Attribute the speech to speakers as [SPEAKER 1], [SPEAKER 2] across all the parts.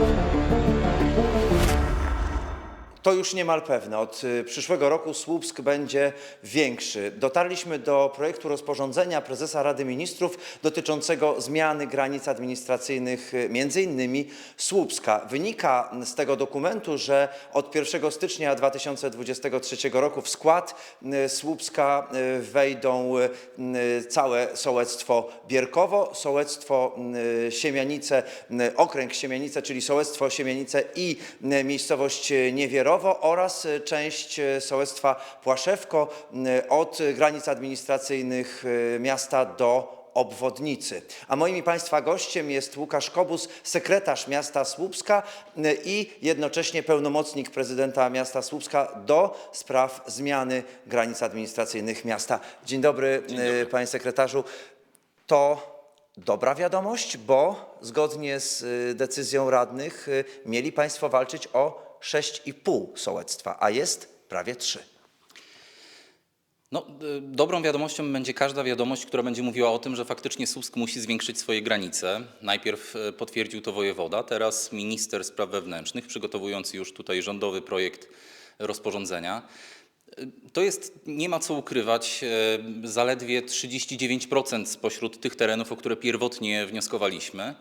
[SPEAKER 1] Thank you. To już niemal pewne. Od y, przyszłego roku Słupsk będzie większy. Dotarliśmy do projektu rozporządzenia prezesa Rady Ministrów dotyczącego zmiany granic administracyjnych y, między innymi Słupska. Wynika z tego dokumentu, że od 1 stycznia 2023 roku w skład y, Słupska wejdą całe sołectwo Bierkowo, sołectwo Siemianice, okręg Siemianice, czyli sołectwo Siemianice i miejscowość y, Oraz y, część y, sołectwa Płaszewko y, od granic administracyjnych miasta do obwodnicy. A moim i Państwa gościem jest Łukasz Kobus, sekretarz miasta Słupska i jednocześnie pełnomocnik prezydenta miasta Słupska do spraw zmiany granic administracyjnych miasta. Dzień dobry, y, panie sekretarzu. To dobra wiadomość, bo zgodnie z decyzją radnych mieli Państwo walczyć o 6,5 sołectwa, a jest prawie 3.
[SPEAKER 2] No, y, dobrą wiadomością będzie każda wiadomość, która będzie mówiła o tym, że faktycznie Słupsk musi zwiększyć swoje granice. Najpierw y, potwierdził to wojewoda, teraz minister spraw wewnętrznych, przygotowujący już tutaj rządowy projekt rozporządzenia. Y, To jest, nie ma co ukrywać, zaledwie 39% spośród tych terenów, o które pierwotnie wnioskowaliśmy.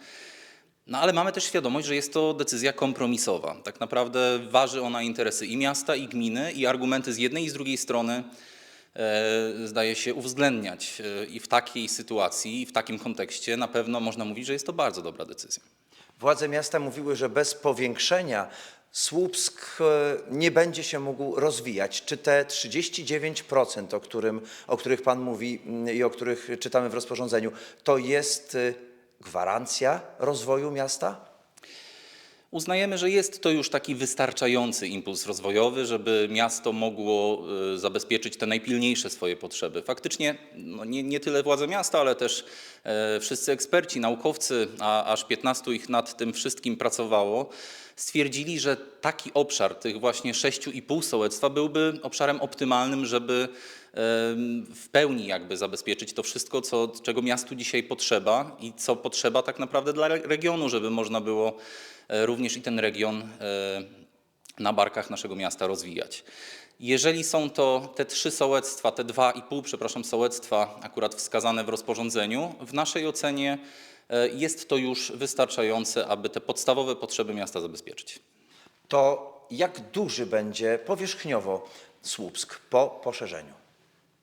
[SPEAKER 2] No ale mamy też świadomość, że jest to decyzja kompromisowa. Tak naprawdę waży ona interesy i miasta, i gminy, i argumenty z jednej i z drugiej strony e, zdaje się uwzględniać. E, I w takiej sytuacji, i w takim kontekście na pewno można mówić, że jest to bardzo dobra decyzja.
[SPEAKER 1] Władze miasta mówiły, że bez powiększenia Słupsk e, nie będzie się mógł rozwijać. Czy te 39%, o, którym, o których Pan mówi mm, i o których czytamy w rozporządzeniu, to jest e, gwarancja rozwoju miasta?
[SPEAKER 2] Uznajemy, że jest to już taki wystarczający impuls rozwojowy, żeby miasto mogło e, zabezpieczyć te najpilniejsze swoje potrzeby. Faktycznie no nie, nie tyle władze miasta, ale też e, wszyscy eksperci, naukowcy, a aż 15 ich nad tym wszystkim pracowało, stwierdzili, że taki obszar tych właśnie 6,5 sołectwa byłby obszarem optymalnym, żeby w pełni jakby zabezpieczyć to wszystko, co, czego miastu dzisiaj potrzeba i co potrzeba tak naprawdę dla re- regionu, żeby można było e, również i ten region e, na barkach naszego miasta rozwijać. Jeżeli są to te trzy sołectwa, te dwa i pół, przepraszam, sołectwa akurat wskazane w rozporządzeniu, w naszej ocenie e, jest to już wystarczające, aby te podstawowe potrzeby miasta zabezpieczyć.
[SPEAKER 1] To jak duży będzie powierzchniowo Słupsk po poszerzeniu?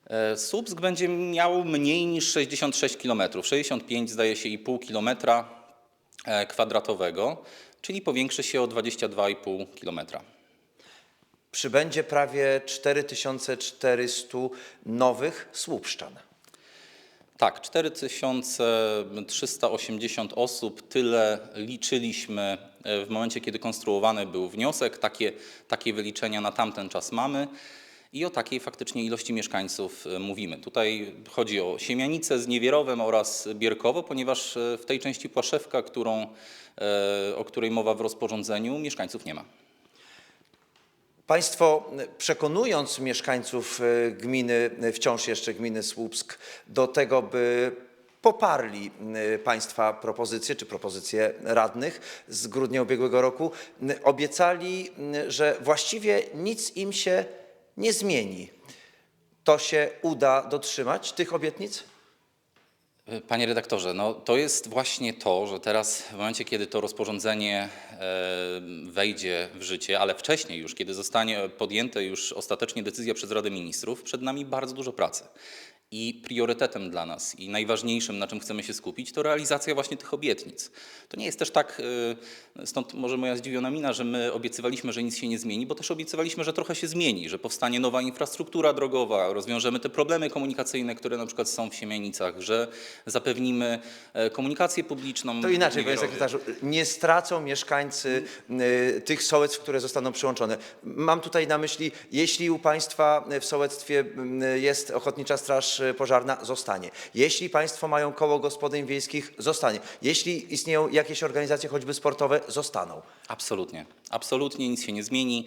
[SPEAKER 2] E, Słupsk będzie miał mniej niż 66 km, 65 zdaje się i pół kilometra e, kwadratowego, czyli powiększy się o 22,5 kilometra.
[SPEAKER 1] Przybędzie prawie 4400 nowych słupszczan.
[SPEAKER 2] Tak, 4380 osób, tyle liczyliśmy e, w momencie, kiedy konstruowany był wniosek. Takie, takie wyliczenia na tamten czas mamy i o takiej faktycznie ilości mieszkańców e, mówimy. Tutaj chodzi o Siemianice z Niewierowem oraz Bierkowo, ponieważ e, w tej części Płaszewka, którą, o której mowa w rozporządzeniu, mieszkańców nie ma.
[SPEAKER 1] Państwo przekonując mieszkańców y, gminy, y, wciąż jeszcze gminy Słupsk, do tego, by poparli y, Państwa propozycje, czy propozycje radnych z grudnia ubiegłego roku, obiecali, że właściwie nic im się nie zmieni. To się uda dotrzymać tych obietnic?
[SPEAKER 2] Panie redaktorze, no to jest właśnie to, że teraz w momencie, kiedy to rozporządzenie e, wejdzie w życie, ale wcześniej już, kiedy zostanie podjęta już ostatecznie decyzja przez Radę Ministrów, przed nami bardzo dużo pracy. I priorytetem dla nas i najważniejszym, na czym chcemy się skupić, to realizacja właśnie tych obietnic. To nie jest też tak, e, stąd może moja zdziwiona mina, że my obiecywaliśmy, że nic się nie zmieni, bo też obiecywaliśmy, że trochę się zmieni, że powstanie nowa infrastruktura drogowa, rozwiążemy te problemy komunikacyjne, które na przykład są w Siemianicach, że zapewnimy e, komunikację publiczną.
[SPEAKER 1] To inaczej, panie sekretarzu, nie stracą mieszkańcy y, tych sołectw, które zostaną przyłączone. Mam tutaj na myśli, jeśli u Państwa w sołectwie y, jest Ochotnicza Straż Pożarna, zostanie. Jeśli Państwo mają koło gospodyń wiejskich, zostanie. Jeśli istnieją jakieś organizacje choćby sportowe, zostaną.
[SPEAKER 2] Absolutnie. Absolutnie nic się nie zmieni.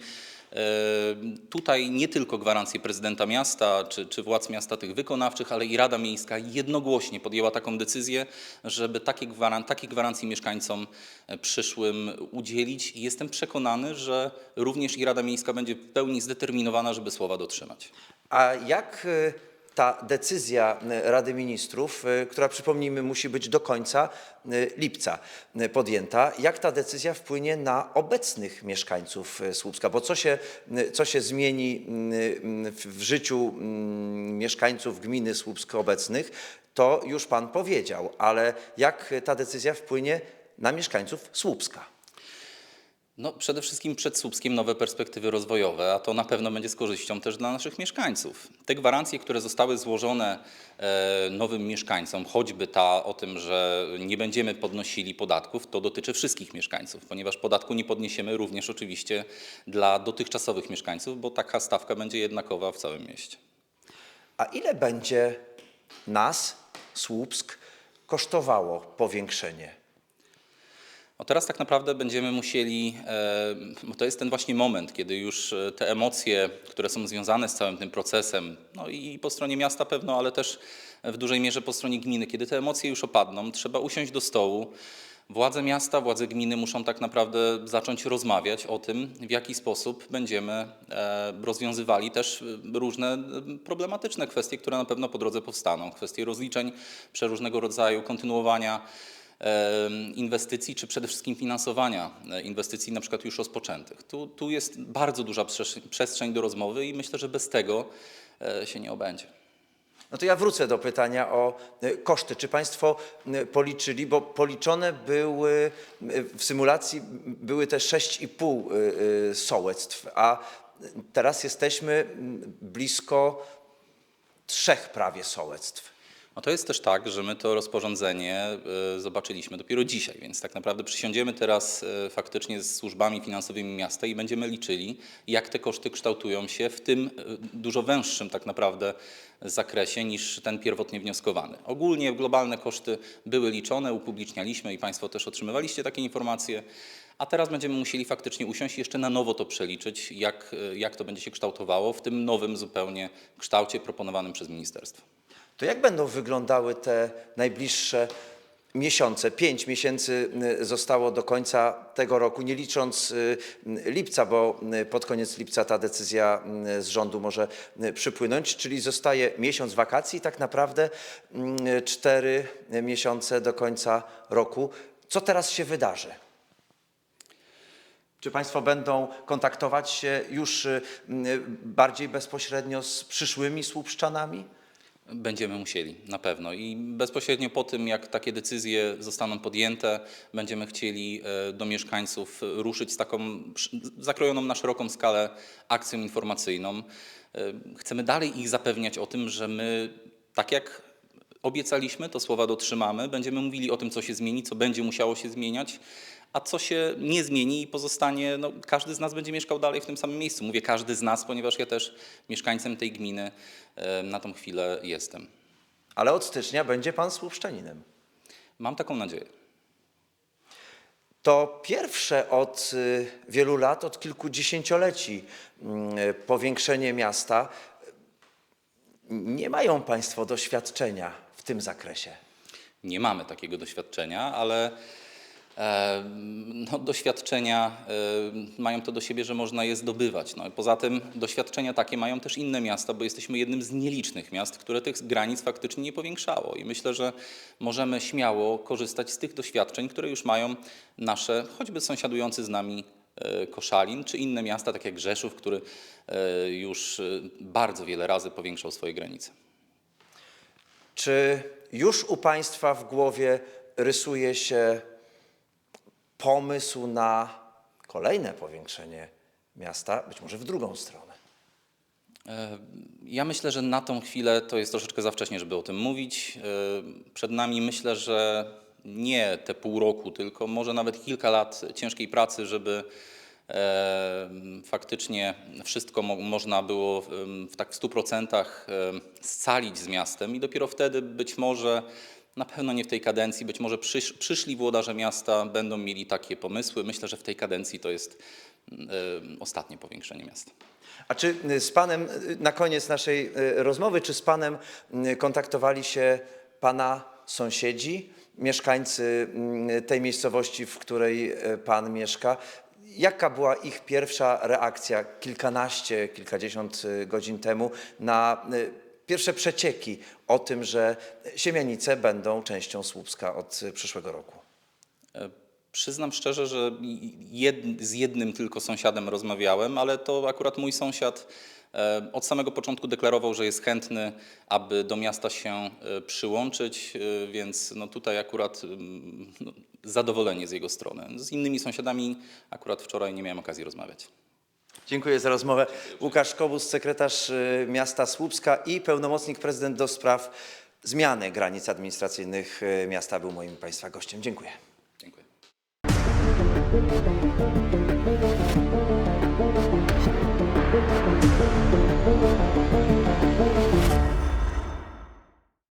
[SPEAKER 2] Tutaj nie tylko gwarancje prezydenta miasta czy, czy władz miasta tych wykonawczych, ale i Rada Miejska jednogłośnie podjęła taką decyzję, żeby takie gwaran- takich gwarancji mieszkańcom e, przyszłym udzielić. I jestem przekonany, że również i Rada Miejska będzie w pełni zdeterminowana, żeby słowa dotrzymać.
[SPEAKER 1] A jak y, ta decyzja y, Rady Ministrów, y, która przypomnijmy musi być do końca y, lipca podjęta, jak ta decyzja wpłynie na obecnych mieszkańców Słupska? Bo co się, co się zmieni y, y, w życiu y, mieszkańców gminy Słupsk obecnych, to już Pan powiedział, ale jak ta decyzja wpłynie na mieszkańców Słupska?
[SPEAKER 2] No, przede wszystkim przed Słupskiem nowe perspektywy rozwojowe, a to na pewno będzie z korzyścią też dla naszych mieszkańców. Te gwarancje, które zostały złożone e, nowym mieszkańcom, choćby ta o tym, że nie będziemy podnosili podatków, to dotyczy wszystkich mieszkańców, ponieważ podatku nie podniesiemy również oczywiście dla dotychczasowych mieszkańców, bo taka stawka będzie jednakowa w całym mieście.
[SPEAKER 1] A ile będzie nas, Słupsk, kosztowało powiększenie?
[SPEAKER 2] No teraz tak naprawdę będziemy musieli, e, bo to jest ten właśnie moment, kiedy już e, te emocje, które są związane z całym tym procesem, no i po stronie miasta pewno, ale też w dużej mierze po stronie gminy, kiedy te emocje już opadną, trzeba usiąść do stołu. Władze miasta, władze gminy muszą tak naprawdę zacząć rozmawiać o tym, w jaki sposób będziemy e, rozwiązywali też różne problematyczne kwestie, które na pewno po drodze powstaną. Kwestie rozliczeń przeróżnego rodzaju, kontynuowania inwestycji, czy przede wszystkim finansowania e, inwestycji na przykład już rozpoczętych. Tu, tu jest bardzo duża przestrzeń do rozmowy i myślę, że bez tego e, się nie obędzie.
[SPEAKER 1] No to ja wrócę do pytania o y, koszty. Czy Państwo policzyli, bo policzone były w symulacji były te 6,5 y, y, sołectw, a teraz jesteśmy blisko trzech prawie sołectw.
[SPEAKER 2] No to jest też tak, że my to rozporządzenie e, zobaczyliśmy dopiero dzisiaj, więc tak naprawdę przysiądziemy teraz e, faktycznie z służbami finansowymi miasta i będziemy liczyli, jak te koszty kształtują się w tym e, dużo węższym tak naprawdę zakresie niż ten pierwotnie wnioskowany. Ogólnie globalne koszty były liczone, upublicznialiśmy i Państwo też otrzymywaliście takie informacje. A teraz będziemy musieli faktycznie usiąść i jeszcze na nowo to przeliczyć, jak, jak to będzie się kształtowało w tym nowym zupełnie kształcie proponowanym przez ministerstwo.
[SPEAKER 1] To jak będą wyglądały te najbliższe miesiące? Pięć miesięcy y, zostało do końca tego roku, nie licząc y, lipca, bo y, pod koniec lipca ta decyzja z rządu może przypłynąć, czyli zostaje miesiąc wakacji tak naprawdę cztery miesiące do końca roku. Co teraz się wydarzy? Czy Państwo będą kontaktować się już bardziej bezpośrednio z przyszłymi słupszczanami?
[SPEAKER 2] Będziemy musieli, na pewno. I bezpośrednio po tym, jak takie decyzje zostaną podjęte, będziemy chcieli e, do mieszkańców ruszyć z taką zakrojoną na szeroką skalę akcją informacyjną. E, Chcemy dalej ich zapewniać o tym, że my, tak jak obiecaliśmy, to słowa dotrzymamy. Będziemy mówili o tym, co się zmieni, co będzie musiało się zmieniać, a co się nie zmieni i pozostanie, no, każdy z nas będzie mieszkał dalej w tym samym miejscu. Mówię każdy z nas, ponieważ ja też mieszkańcem tej gminy na tą chwilę jestem.
[SPEAKER 1] Ale od stycznia będzie Pan słupszczaninem.
[SPEAKER 2] Mam taką nadzieję.
[SPEAKER 1] To pierwsze od y, wielu lat, od kilku dziesięcioleci mm, powiększenie miasta. Nie mają Państwo doświadczenia tym zakresie.
[SPEAKER 2] Nie mamy takiego doświadczenia, ale e, no, doświadczenia e, mają to do siebie, że można je zdobywać. No, poza tym doświadczenia takie mają też inne miasta, bo jesteśmy jednym z nielicznych miast, które tych granic faktycznie nie powiększało. I myślę, że możemy śmiało korzystać z tych doświadczeń, które już mają nasze, choćby sąsiadujący z nami e, Koszalin, czy inne miasta, tak jak Rzeszów, który już bardzo wiele razy powiększał swoje granice.
[SPEAKER 1] Czy już u Państwa w głowie rysuje się pomysł na kolejne powiększenie miasta, być może w drugą stronę?
[SPEAKER 2] E, Ja myślę, że na tą chwilę to jest troszeczkę za wcześnie, żeby o tym mówić. E, Przed nami myślę, że nie te pół roku, tylko może nawet kilka lat ciężkiej pracy, żeby faktycznie wszystko mo można było w, tak w 100% e, scalić z miastem i dopiero wtedy być może, na pewno nie w tej kadencji, być może przysz przyszli włodarze miasta będą mieli takie pomysły. Myślę, że w tej kadencji to jest ostatnie powiększenie miasta.
[SPEAKER 1] A czy y, z panem, y, na koniec naszej y, rozmowy, czy z panem kontaktowali się pana sąsiedzi, mieszkańcy y, tej miejscowości, w której pan mieszka? Jaka była ich pierwsza reakcja kilkanaście, kilkadziesiąt y, godzin temu na y, pierwsze przecieki o tym, że Siemianice będą częścią Słupska od y, przyszłego roku?
[SPEAKER 2] Przyznam szczerze, że jed, z jednym tylko sąsiadem rozmawiałem, ale to akurat mój sąsiad e, od samego początku deklarował, że jest chętny, aby do miasta się e, przyłączyć, e, więc no tutaj akurat no, zadowolenie z jego strony. Z innymi sąsiadami akurat wczoraj nie miałem okazji rozmawiać.
[SPEAKER 1] Dziękuję za rozmowę. Łukasz Kobus, sekretarz miasta Słupska i pełnomocnik prezydent do spraw zmiany granic administracyjnych miasta był moim Państwa gościem. Dziękuję.
[SPEAKER 2] Dziękuję.